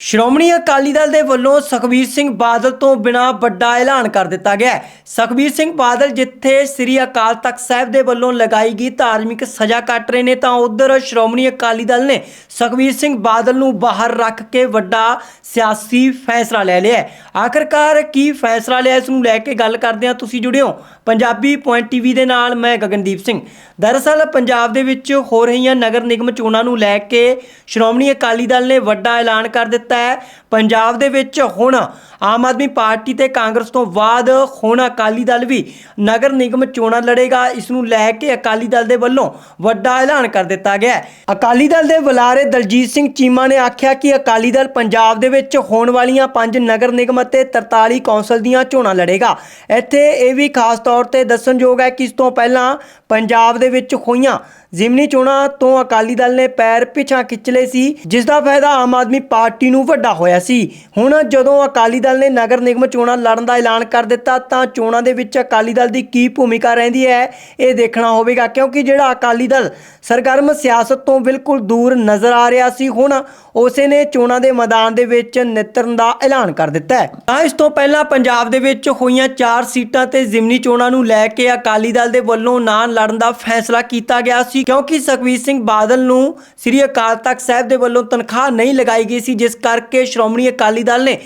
ਸ਼੍ਰੋਮਣੀ ਅਕਾਲੀ ਦਲ ਦੇ ਵੱਲੋਂ ਸੁਖਬੀਰ ਸਿੰਘ ਬਾਦਲ ਤੋਂ ਬਿਨਾਂ ਵੱਡਾ ਐਲਾਨ ਕਰ ਦਿੱਤਾ ਗਿਆ ਹੈ। ਸੁਖਬੀਰ ਸਿੰਘ ਬਾਦਲ ਜਿੱਥੇ ਸ੍ਰੀ ਅਕਾਲ ਤਖਤ ਸਾਹਿਬ ਦੇ ਵੱਲੋਂ ਲਗਾਈ ਗਈ ਧਾਰਮਿਕ ਸਜ਼ਾ ਕੱਟ ਰਹੇ ਨੇ, ਤਾਂ ਉਧਰ ਸ਼੍ਰੋਮਣੀ ਅਕਾਲੀ ਦਲ ਨੇ ਸੁਖਬੀਰ ਸਿੰਘ ਬਾਦਲ ਨੂੰ ਬਾਹਰ ਰੱਖ ਕੇ ਵੱਡਾ ਸਿਆਸੀ ਫੈਸਲਾ ਲੈ ਲਿਆ ਹੈ। ਆਖਰਕਾਰ ਕੀ ਫੈਸਲਾ ਲਿਆ, ਇਸ ਨੂੰ ਲੈ ਕੇ ਗੱਲ ਕਰਦੇ ਹਾਂ। ਤੁਸੀਂ ਜੁੜਿਓ ਪੰਜਾਬੀ ਪੁਆਇੰਟ ਟੀਵੀ ਦੇ ਨਾਲ, ਮੈਂ ਗਗਨਦੀਪ ਸਿੰਘ। ਦਰਅਸਲ ਪੰਜਾਬ ਦੇ ਵਿੱਚ ਹੋ ਰਹੀਆਂ ਨਗਰ ਨਿਗਮ ਚੋਣਾਂ ਨੂੰ ਲੈ ਕੇ ਸ਼੍ਰੋਮਣੀ ਅਕਾਲੀ ਦਲ ਨੇ ਵੱਡਾ ਐਲਾਨ ਕਰ ਦਿੱਤਾ। ਹੈ। ਪੰਜਾਬ ਦੇ ਵਿੱਚ ਹੁਣ ਆਮ ਆਦਮੀ ਪਾਰਟੀ ਤੇ ਕਾਂਗਰਸ ਤੋਂ ਬਾਅਦ ਹੁਣ ਅਕਾਲੀ ਦਲ ਵੀ ਨਗਰ ਨਿਗਮ ਚੋਣਾਂ ਲੜੇਗਾ। ਇਸ ਨੂੰ ਲੈ ਕੇ ਅਕਾਲੀ ਦਲ ਦੇ ਵੱਲੋਂ ਵੱਡਾ ਐਲਾਨ ਕਰ ਦਿੱਤਾ ਗਿਆ ਹੈ। ਅਕਾਲੀ ਦਲ ਦੇ ਬੁਲਾਰੇ ਦਲਜੀਤ ਸਿੰਘ ਚੀਮਾ ਨੇ ਆਖਿਆ ਕਿ ਅਕਾਲੀ ਦਲ ਪੰਜਾਬ ਦੇ ਵਿੱਚ ਹੋਣ ਵਾਲੀਆਂ ਪੰਜ ਨਗਰ ਨਿਗਮ ਅਤੇ 43 ਕੌਂਸਲ ਦੀਆਂ ਚੋਣਾਂ ਲੜੇਗਾ। ਇੱਥੇ ਇਹ ਵੀ ਖਾਸ ਤੌਰ ਤੇ ਦੱਸਣਯੋਗ ਹੈ ਕਿ ਇਸ ਤੋਂ ਪਹਿਲਾਂ ਪੰਜਾਬ ਦੇ ਵਿੱਚ ਹੋਈਆਂ ਜ਼ਿਮਨੀ ਚੋਣਾਂ ਤੋਂ ਅਕਾਲੀ ਦਲ ਨੇ ਪੈਰ ਪਿਛਾਂ ਖਿੱਚ ਲਏ ਸੀ, ਜਿਸ ਦਾ ਫਾਇਦਾ ਆਮ ਆਦਮੀ ਪਾਰਟੀ ਨੂੰ ਵੱਡਾ ਹੋਇਆ ਸੀ। ਹੁਣ ਜਦੋਂ ਅਕਾਲੀ ਦਲ ਨੇ ਨਗਰ ਨਿਗਮ ਚੋਣਾਂ ਲੜਨ ਦਾ ਐਲਾਨ ਕਰ ਦਿੱਤਾ, ਤਾਂ ਚੋਣਾਂ ਦੇ ਵਿੱਚ ਅਕਾਲੀ ਦਲ ਦੀ ਕੀ ਭੂਮਿਕਾ ਰਹਿੰਦੀ ਹੈ, ਇਹ ਦੇਖਣਾ ਹੋਵੇਗਾ। ਕਿਉਂਕਿ ਜਿਹੜਾ ਅਕਾਲੀ ਦਲ ਸਰਗਰਮ ਸਿਆਸਤ ਤੋਂ ਬਿਲਕੁਲ ਦੂਰ ਨਜ਼ਰ ਆ ਰਿਹਾ ਸੀ, ਹੁਣ ਉਸੇ ਨੇ ਚੋਣਾਂ ਦੇ ਮੈਦਾਨ ਦੇ ਵਿੱਚ ਨਿਤਰਨ ਦਾ ਐਲਾਨ ਕਰ ਦਿੱਤਾ ਹੈ। ਤਾਂ ਇਸ ਤੋਂ ਪਹਿਲਾਂ ਪੰਜਾਬ ਦੇ ਵਿੱਚ ਹੋਈਆਂ 4 ਸੀਟਾਂ ਤੇ ਜ਼ਿਮਨੀ ਚੋਣਾਂ ਨੂੰ ਲੈ ਕੇ ਅਕਾਲੀ ਦਲ ਦੇ ਵੱਲੋਂ ਨਾ ਲੜਨ ਦਾ ਫੈਸਲਾ ਕੀਤਾ ਗਿਆ ਸੀ, ਕਿਉਂਕਿ ਸੁਖਬੀਰ ਸਿੰਘ ਬਾਦਲ ਨੂੰ ਸ੍ਰੀ ਅਕਾਲ ਤਖਤ ਸਾਹਿਬ ਦੇ ਵੱਲੋਂ ਤਨਖਾਹ ਨਹੀਂ ਲਗਾਈ ਗਈ ਸੀ, ਜਿਸ ਕਰਕੇ ਸ਼੍ਰੋਮਣੀ ਅਕਾਲੀ ਦਲ ਨੇ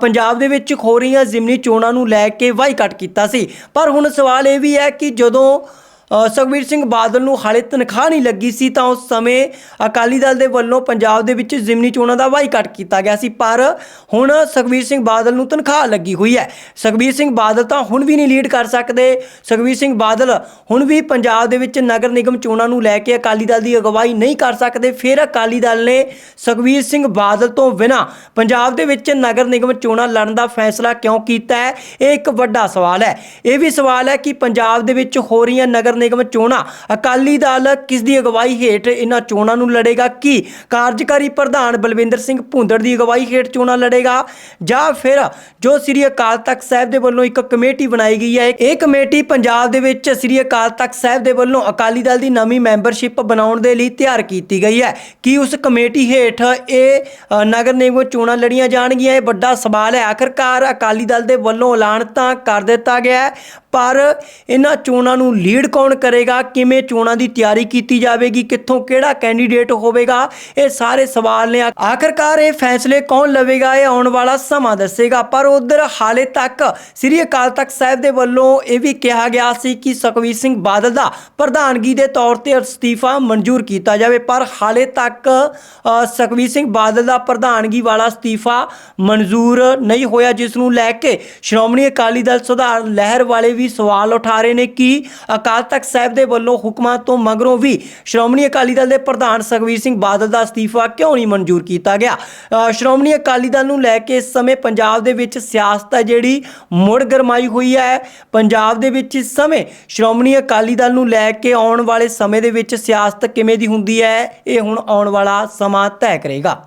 ਪੰਜਾਬ ਦੇ ਵਿੱਚ ਹੋ ਰਹੀਆਂ ਜ਼ਿਮਨੀ ਚੋਣਾਂ ਨੂੰ ਲੈ ਕੇ ਵਾਈਕਾਟ ਕੀਤਾ ਸੀ। ਪਰ ਹੁਣ ਸਵਾਲ ਇਹ ਵੀ ਹੈ ਕਿ ਜਦੋਂ ਸੁਖਬੀਰ ਸਿੰਘ ਬਾਦਲ ਨੂੰ ਹਾਲੇ ਤਨਖਾਹ ਨਹੀਂ ਲੱਗੀ ਸੀ ਤਾਂ ਉਸ ਸਮੇਂ ਅਕਾਲੀ ਦਲ ਦੇ ਵੱਲੋਂ ਪੰਜਾਬ ਦੇ ਵਿੱਚ ਜ਼ਿਮਨੀ ਚੋਣਾਂ ਦਾ ਵਾਈਕਾਟ ਕੀਤਾ ਗਿਆ ਸੀ, ਪਰ ਹੁਣ ਸੁਖਬੀਰ ਸਿੰਘ ਬਾਦਲ ਨੂੰ ਤਨਖਾਹ ਲੱਗੀ ਹੋਈ ਹੈ। ਸੁਖਬੀਰ ਸਿੰਘ ਬਾਦਲ ਤਾਂ ਹੁਣ ਵੀ ਨਹੀਂ ਲੀਡ ਕਰ ਸਕਦੇ। ਸੁਖਬੀਰ ਸਿੰਘ ਬਾਦਲ ਹੁਣ ਵੀ ਪੰਜਾਬ ਦੇ ਵਿੱਚ ਨਗਰ ਨਿਗਮ ਚੋਣਾਂ ਨੂੰ ਲੈ ਕੇ ਅਕਾਲੀ ਦਲ ਦੀ ਅਗਵਾਈ ਨਹੀਂ ਕਰ ਸਕਦੇ। ਫਿਰ ਅਕਾਲੀ ਦਲ ਨੇ ਸੁਖਬੀਰ ਸਿੰਘ ਬਾਦਲ ਤੋਂ ਬਿਨਾਂ ਪੰਜਾਬ ਦੇ ਵਿੱਚ ਨਗਰ ਨਿਗਮ ਚੋਣਾਂ ਲੜਨ ਦਾ ਫੈਸਲਾ ਕਿਉਂ ਕੀਤਾ ਹੈ? ਇਹ ਇੱਕ ਵੱਡਾ ਸਵਾਲ ਹੈ। ਇਹ ਵੀ ਸਵਾਲ ਹੈ ਕਿ ਪੰਜਾਬ ਦੇ ਵਿੱਚ ਹੋ ਰਹੀਆਂ ਨਗਰ ਨਿਗਮ ਚੋਣਾਂ। ਅਕਾਲੀ ਦਲ ਕਿਸ ਦੀ ਅਗਵਾਈ ਹੇਠ ਇਹਨਾਂ ਚੋਣਾਂ ਨੂੰ ਲੜੇਗਾ ਕੀ? ਕਾਰਜਕਾਰੀ ਪ੍ਰਧਾਨ ਬਲਵਿੰਦਰ ਸਿੰਘ ਭੁੰਦੜ ਦੀ ਅਗਵਾਈ ਹੇਠ ਚੋਣਾਂ ਲੜੇਗਾ ਜਾਂ ਫਿਰ ਜੋ ਸ੍ਰੀ ਅਕਾਲ ਤਖਤ ਸਾਹਿਬ ਦੇ ਵੱਲੋਂ ਇੱਕ ਕਮੇਟੀ ਬਣਾਈ ਗਈ ਹੈ, ਇਹ ਕਮੇਟੀ ਪੰਜਾਬ ਦੇ ਵਿੱਚ ਸ੍ਰੀ ਅਕਾਲ ਤਖਤ ਸਾਹਿਬ ਦੇ ਵੱਲੋਂ ਅਕਾਲੀ ਦਲ ਦੀ ਨਵੀਂ ਮੈਂਬਰਸ਼ਿਪ ਬਣਾਉਣ ਦੇ ਲਈ ਤਿਆਰ ਕੀਤੀ ਗਈ ਹੈ। ਕੀ ਉਸ ਕਮੇਟੀ ਹੇਠ ਇਹ ਨਗਰ ਨਿਗਮ ਚੋਣਾਂ ਲੜੀਆਂ ਜਾਣਗੀਆਂ? ਇਹ ਵੱਡਾ ਸਵਾਲ ਹੈ। ਆਖਰਕਾਰ ਅਕਾਲੀ ਦਲ ਦੇ ਵੱਲੋਂ ਐਲਾਨ ਤਾਂ ਕਰ ਦਿੱਤਾ ਗਿਆ ਪਰ ਇਹਨਾਂ ਚੋਣਾਂ ਨੂੰ ਲੀਡ ਕੌਣ ਕਰੇਗਾ? ਕਿਵੇਂ ਚੋਣਾਂ ਦੀ ਤਿਆਰੀ ਕੀਤੀ ਜਾਵੇਗੀ? ਕਿੱਥੋਂ ਕਿਹੜਾ ਕੈਂਡੀਡੇਟ ਹੋਵੇਗਾ? ਇਹ ਸਾਰੇ ਸਵਾਲ ਨੇ। ਆਖਰਕਾਰ ਇਹ ਫੈਸਲੇ ਕੌਣ ਲਵੇਗਾ? ਇਹ ਆਉਣ ਵਾਲਾ ਸਮਾਂ ਦੱਸੇਗਾ। ਪਰ ਉਧਰ ਹਾਲੇ ਤੱਕ ਸ੍ਰੀ ਅਕਾਲ ਤਖਤ ਸਾਹਿਬ ਦੇ ਵੱਲੋਂ ਇਹ ਵੀ ਕਿਹਾ ਗਿਆ ਸੀ ਕਿ ਸੁਖਬੀਰ ਸਿੰਘ ਬਾਦਲ ਦਾ ਪ੍ਰਧਾਨਗੀ ਦੇ ਤੌਰ ਤੇ ਅਸਤੀਫਾ ਮਨਜ਼ੂਰ ਕੀਤਾ ਜਾਵੇ। ਪਰ ਹਾਲੇ ਤੱਕ ਅ, ਸੁਖਬੀਰ ਸਿੰਘ ਬਾਦਲ ਦਾ ਪ੍ਰਧਾਨਗੀ ਵਾਲਾ ਅਸਤੀਫਾ ਮਨਜ਼ੂਰ ਨਹੀਂ ਹੋਇਆ ਜਿਸ ਨੂੰ ਲੈ ਕੇ ਸ਼੍ਰੋਮਣੀ ਅਕਾਲੀ ਦਲ ਸੁਧਾਰ ਲਹਿਰ ਵਾਲੇ ਵੀ ਸਵਾਲ ਉਠਾ ਰਹੇ ਨੇ ਕਿ ਅਕਾਲ ਤਖਤ ਸਾਹਿਬ ਦੇ ਵੱਲੋਂ ਹੁਕਮਾਂ ਤੋਂ ਮਗਰੋਂ ਵੀ ਸ਼੍ਰੋਮਣੀ ਅਕਾਲੀ ਦਲ ਦੇ ਪ੍ਰਧਾਨ ਸੁਖਬੀਰ ਸਿੰਘ ਬਾਦਲ ਦਾ ਅਸਤੀਫਾ ਕਿਉਂ ਨਹੀਂ ਮਨਜ਼ੂਰ ਕੀਤਾ ਗਿਆ? ਸ਼੍ਰੋਮਣੀ ਅਕਾਲੀ ਦਲ ਨੂੰ ਲੈ ਕੇ ਇਸ ਸਮੇਂ ਪੰਜਾਬ ਦੇ ਵਿੱਚ ਸਿਆਸਤ ਹੈ ਜਿਹੜੀ ਮੁੜ ਗਰਮਾਈ ਹੋਈ ਹੈ। ਪੰਜਾਬ ਦੇ ਵਿੱਚ ਇਸ ਸਮੇਂ ਸ਼੍ਰੋਮਣੀ ਅਕਾਲੀ ਦਲ ਨੂੰ ਲੈ ਕੇ ਆਉਣ ਵਾਲੇ ਸਮੇਂ ਦੇ ਵਿੱਚ ਸਿਆਸਤ ਕਿਵੇਂ ਦੀ ਹੁੰਦੀ ਹੈ, ਇਹ ਹੁਣ ਆਉਣ ਵਾਲਾ ਸਮਾਂ ਤੈਅ ਕਰੇਗਾ।